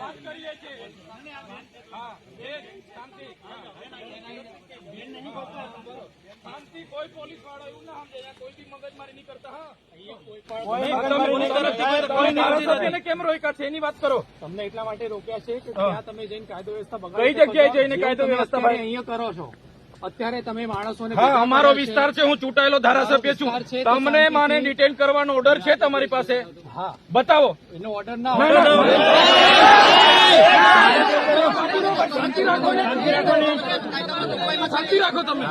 વાત કરીએ છીએ. હા એક શાંતિ. શાંતિ કોઈ પોલીસ વાળો એવું ના સમજે. કોઈ બી મગજમારી નહીં કરતા. હા કેમ એની વાત કરો. તમને એટલા માટે રોક્યા છે કે ત્યાં તમે જઈને કાયદો વ્યવસ્થા બગાડી કઈ જગ્યાએ જઈને કાયદો વ્યવસ્થા અહીંયા કરો છો અત્યારે તમે માણસોને હા અમારો વિસ્તાર છે હું ચૂંટાયેલો ધારાસભ્ય છું. તમને મને ડિટેન કરવાનો ઓર્ડર છે તમારી પાસે. બતાવો. એનો ઓર્ડર ના શાંતિ રાખો શાંતિ રાખો તમે.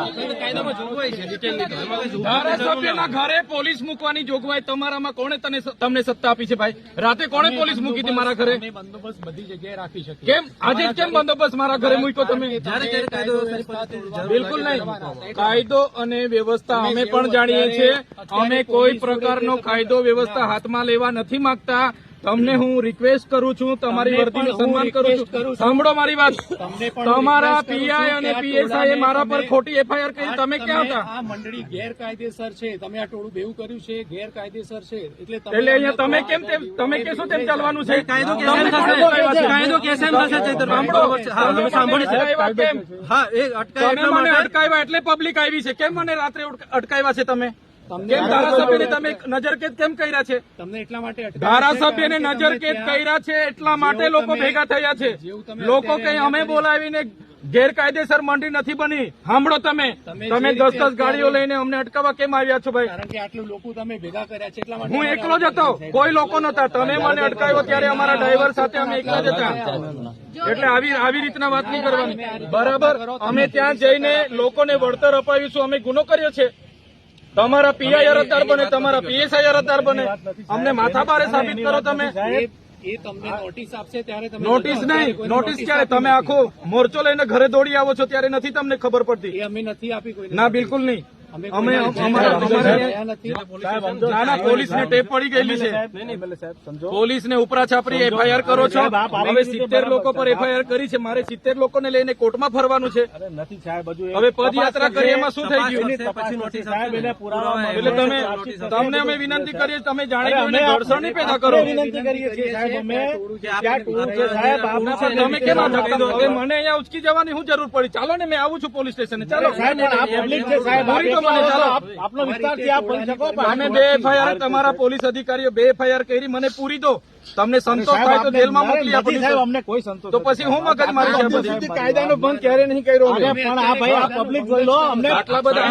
ધારાસભ્યના ઘરે પોલીસ મૂકવાની જોગવાઈ તમારામાં કોણે તને તમને સત્તા આપી છે ભાઈ? રાતે કોણે પોલીસ મૂકી હતી મારા ઘરે? બંદોબસ્ત બધી જગ્યાએ રાખી શકે કેમ? આજે કેમ બંદોબસ્ત મારા ઘરે મૂક્યો તમે? બિલકુલ નહીં. કાયદો અને વ્યવસ્થા અમે પણ જાણીએ છીએ. અમે કોઈ પ્રકારનો કાયદો વ્યવસ્થા હાથમાં લેવા નથી માંગતા. તમને હું રિક્વેસ્ટ કરું છું તમારી હું સન્માન કરું છું. સાંભળો મારી વાત. તમારા પીઆઈ અને પીએસઆઈ મારા પર ખોટી એફઆઈઆર કરી તમે ક્યાં હતા? આ મંડળી ગેરકાયદેસર છે. તમે આ ટોળું બેવું કર્યું છે ગેરકાયદેસર છે. એટલે એટલે અહીંયા તમે કેમ તેમ તમે કેશો તેમ ચાલવાનું છે? કાયદો કેમ થશે? કાયદો કેમ થશે? સાંભળો. અટકાવ્યા કેમ? હા એ અટકાય તમે એટલા મને અટકાવ્યા એટલે પબ્લિક આવી છે. કેમ મને રાત્રે અટકાયવા અટકાવ્યા છે તમે? કેમ ધારાસભ્યને તમે નજરકેદ કેમ કર્યા છે? તમને એટલા માટે ધારાસભ્યને નજરકેદ કર્યા છે એટલા માટે લોકો ભેગા થયા છે. લોકો કઈ અમે બોલાવીને ગેરકાયદેસર મંડી નથી બની. સાંભળો તમે. તમે દસ દસ ગાડીઓ લઈને અમને અટકાવવા કેમ આવ્યા છો ભાઈ? કારણ કે આટલું લોકો તમે ભેગા કર્યા છે એટલા માટે હું એકલો જ હતો. કોઈ લોકો નતા તમે મને અટકાવ્યો ત્યારે અમારા ડ્રાઈવર સાથે અમે એકલા જ હતા. એટલે આવી આવી રીતના વાત નહીં કરવાની. બરાબર? અમે ત્યાં જઈને લોકોને વળતર અપાવીશું. અમે ગુનો કર્યો છે. તમારા પીઆઈ અરજદાર બને તમારા પીએસઆઈ અરજદાર બને. અમને માથાભારે સાબિત કરો તમે. એ એ તમને નોટિસ આપશે ત્યારે તમે નોટિસ નહીં નોટિસ ક્યારે? તમે આખો મોરચો લઈને ઘરે દોડી આવો છો ત્યારે નથી તમને ખબર પડતી. એ અમે નથી આપી કોઈ ના બિલકુલ નહીં. અમે અમારા નથી. ના ના પોલીસને ટેપ પડી ગયેલી છે. પોલીસને ઉપરા છાપરી એફઆઈઆર કરો છો. હવે સિત્તેર લોકો પર એફઆઈઆર કરી છે. મારે સિત્તેર લોકોને લઈને કોર્ટમાં ફરવાનું છે. નથી સાહેબ હજુ હવે પદયાત્રા કરી એમાં શું થઈ ગયું? પછી નોટિસ સાહેબ એને પુરાવા એટલે તમે તમને અમે વિનંતી કરીએ તમે જાણે જોઈને નહીં પેદા કરો. વિનંતી કરીએ છીએ સાહેબ અમે ક્યાં ટોળું છે? સાહેબ તમે કેમ આ ધક્કા હવે મને અહીંયા ઉચકી જવાની શું જરૂર પડી. ચાલો ને મેં આવું છું પોલીસ સ્ટેશને. ચાલો. સાહેબ પબ્લિક છે સાહેબ આપ મને ચાલો. આપનો વિસ્તાર છે આપ બોલી શકો પણ બે એફઆઈઆર તમારા પોલીસ અધિકારીઓ બે એફઆઈઆર કરી મને પૂરી દો. તમને સંતોષ થાય તો જેલમાં મોકલી આપો સાહેબ અમને કોઈ સંતોષ તો પછી હું મગજ મારી છે કાયદાનો ભંગ ક્યારે નહીં કર્યો પણ આ ભાઈ આ પબ્લિક જોઈ લો અમને આટલા બધા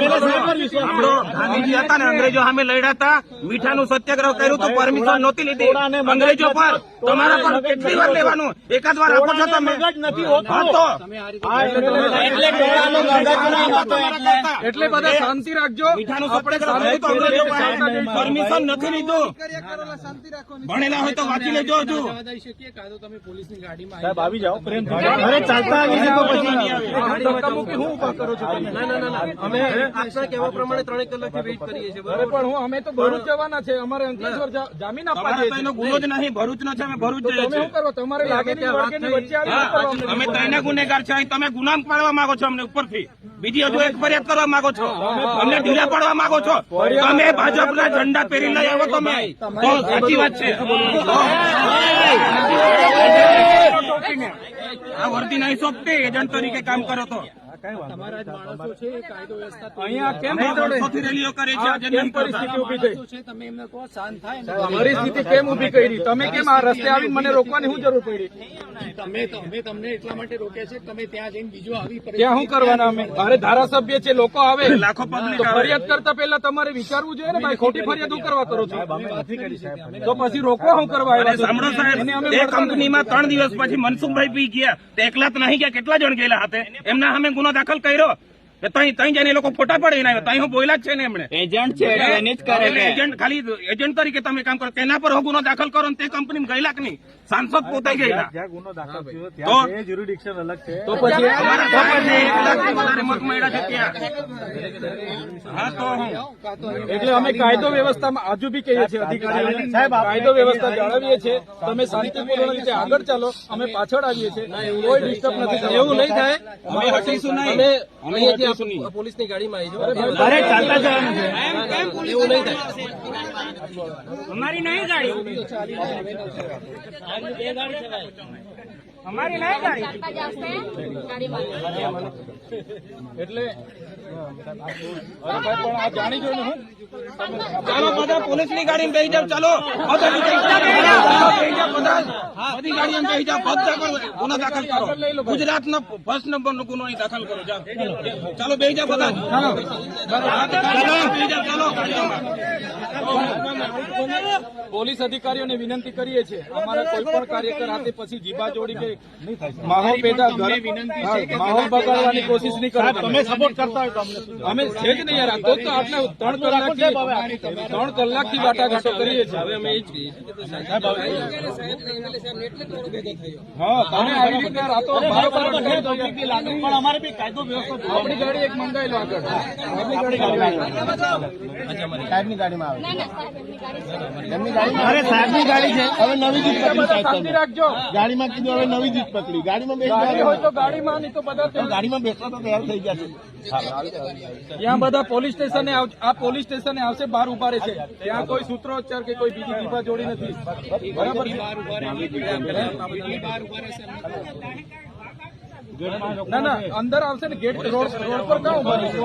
ગાંધીજી હતા ને અંગ્રેજો સામે લડ્યા હતા. મીઠાનું સત્યાગ્રહ કર્યું તો પરમિશન નહોતી લીધી. અંગ્રેજો પર તમારા પર કેટલી વાર લેવાનું? એકાદ વાર આપો છો તમે? નથી હોતું. એટલે બધા શાંતિ રાખજો. આપણે પરમિશન નથી લીધું. ભણેલા હોય તો વાંચી લેજો હજુ. સાહેબ આવી જાઓ. અરે ચાલતા આવી શકો પછી હું ઊભા કરો છો? અમે આપના કહેવા પ્રમાણે ત્રણેક કલાકથી વેઇટ કરીએ છીએ. અરે પણ હું અમે તો ભરૂચ જવાના છે. અમારે અંકલેશ્વર જામીન આપવા જઈએ છીએ. ગુનો જ નહીં. ભરૂચ નો છે. અમે ભરૂચ જઈએ તમે શું છીએ. કરો? તમારે લાગે? અમે ત્રણે ગુનેગાર છે તમે ગુનામ પાડવા માંગો છો અમને ઉપરથી. બીજી હજુ એક ફરિયાદ કરવા માંગો છો. અમને ઢીલા પાડવા માંગો છો તમે ભાજપના ઝંડા પહેરી લઈ આવો તમે તો સાચી વાત છે આ વર્દી નહીં સોંપતી એજન્ટ તરીકે કામ કરો તો તમારા જ માણસો છે એ કાયદો વ્યવસ્થા તોડી અહીંયા કેમ અમે દોડે? વર્ષોથી રેલીઓ કરી છે આજે કેમ નહીં કરતા. પરિસ્થિતિ ઊભી થઈ? માણસો છે તમે એમને કહો શાંત થાય ને અમારી સ્થિતિ કેમ ઊભી કરી? તમે કેમ આ રસ્તે આવીને મને રોકવાની શું જરૂર પડી તમે અમે તમને એટલા માટે રોક્યા છે તમે ત્યાં જઈને બીજો આવી ત્યાં શું કરવાના અમે? મારે ધારાસભ્ય છે લોકો આવે. લાખો ફરિયાદ કરતા પહેલા તમારે વિચારવું જોઈએ ને ભાઈ ખોટી ફરિયાદ હું કરવા કરો છો? નથી કરી સાહેબ તો પછી રોકવા શું કરવા આવ્યા સાંભળો સાહેબ એ કંપનીમાં ત્રણ દિવસ પછી મનસુખભાઈ પી ગયા એકલા તો નહીં ગયા કેટલા જણ ગયેલા હતા એમના સામે ગુનો દાખલ કર્યો. કે તઈ તઈ જઈને એ લોકો ફોટા પડે આવ્યા. તઈ હું બોલ્યા જ છે ને એમણે. એજન્ટ છે એટલે જ કરે એટલે એજન્ટ ખાલી એજન્ટ તરીકે તમે કામ કરો. તેના પર ગુનો દાખલ કરો ને તે કંપની ગયેલા કે નહીં? સાંસદ પોતે ગયેલા. જ્યાં ગુનો દાખલ થયો ત્યાં એ જ્યુરિડિક્શન અલગ છે. તો પછી અમારા ગામમાં એક લાખથી વધારે મત મળ્યા છે ત્યાં. હા તો હું. એટલે અમે કાયદો વ્યવસ્થામાં હજુ બી કહીએ છીએ અધિકારીઓને. સાહેબ, કાયદો વ્યવસ્થા જાળવીએ છીએ. તમે શાંતિપૂર્ણ રીતે આગળ ચાલો. અમે પાછળ આવીએ છીએ. કોઈ ડિસ્ટર્બ નથી એવું નહીં થાય. અમે હટીશું નહીં. અમે નહીં પોલીસની ગાડીમાં આવી જાઓ અરે ચાલતા જવાનું છે. એવું નહીં થાય. અમારી નહીં ગાડી. ચાલી અમારી નહીં ગાડી. એટલે અરે પણ આ જાણી જોઈને હું? ચાલો બધા પોલીસની ગાડીમાં બેસી જાવ ચાલો. બધા જાઓ. બેસી જાઓ. બધા ગુનો દાખલ કરો. ગુજરાતનો ફર્સ્ટ નંબરનો ગુનો દાખલ કરો ચાલો બેસી જાવ બધા. ચાલો. પોલીસ અધિકારીઓને વિનંતી કરીએ છીએ. અમારા કોઈ પણ કાર્યકર હાથે પછી જીભા જોડી કે માહોલ પેદા હા, માહોલ બગાડવાની કોશિશ નહીં કરો તમે. સપોર્ટ કરતા હોય તો અમે છે જ નહીં યાર તો તો આટલા ત્રણ કલાકથી ત્રણ કલાકથી વાટાઘાટો કરીએ છીએ. હવે અમે એ જ હા તમે આવી રીતે રાતો બરાબર અટકાવી દો યાર. પણ અમારે બી કાયદો વ્યવસ્થા આપણી ગાડી એક મંગાવી આગળ. આપણી ગાડી ના ના સાહેબ ગાડી છે? એમની ગાડી અરે સાહેબની ગાડી છે. હવે નવી જીત પકડી સાહેબ રાખજો. ગાડીમાં કીધું હવે નવી જીત પકડી. ગાડીમાં બેસી હોય તો ગાડીમાં નહીં તો બધા ત્યાં- ગાડીમાં બેસવા તો તૈયાર થઈ ગયા છે. ત્યાં બધા પોલીસ સ્ટેશને આ પોલીસ સ્ટેશને આવશે બહાર ઊભા રહેશે. ત્યાં કોઈ સૂત્રોચ્ચાર કે કોઈ બીજી દીપા જોડી નથી. બરાબર છે? ના ના અંદર આવશે ને ગેટ રોડ રોડ પર ક્યાં ઊભા રહેશે?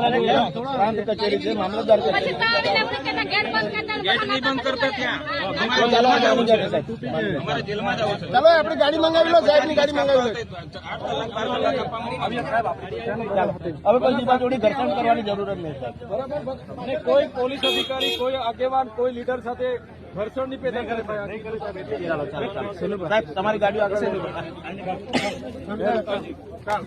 પ્રાંત કચેરી છે મામલતદાર ને ચાલો સાહેબ. આપણી ગાડી મંગાવી લો સાહેબની ગાડી મંગાવી લો. હવે પછી જોડી ઘર્ષણ કરવાની જરૂર જ નહીં બરાબર. અને કોઈ પોલીસ અધિકારી કોઈ આગેવાન કોઈ લીડર સાથે ઘર્ષણ પેદા કરે ભાઈ ચાલો ચાલો ચાલો સાહેબ તમારી ગાડીઓ આગળ ચાલ.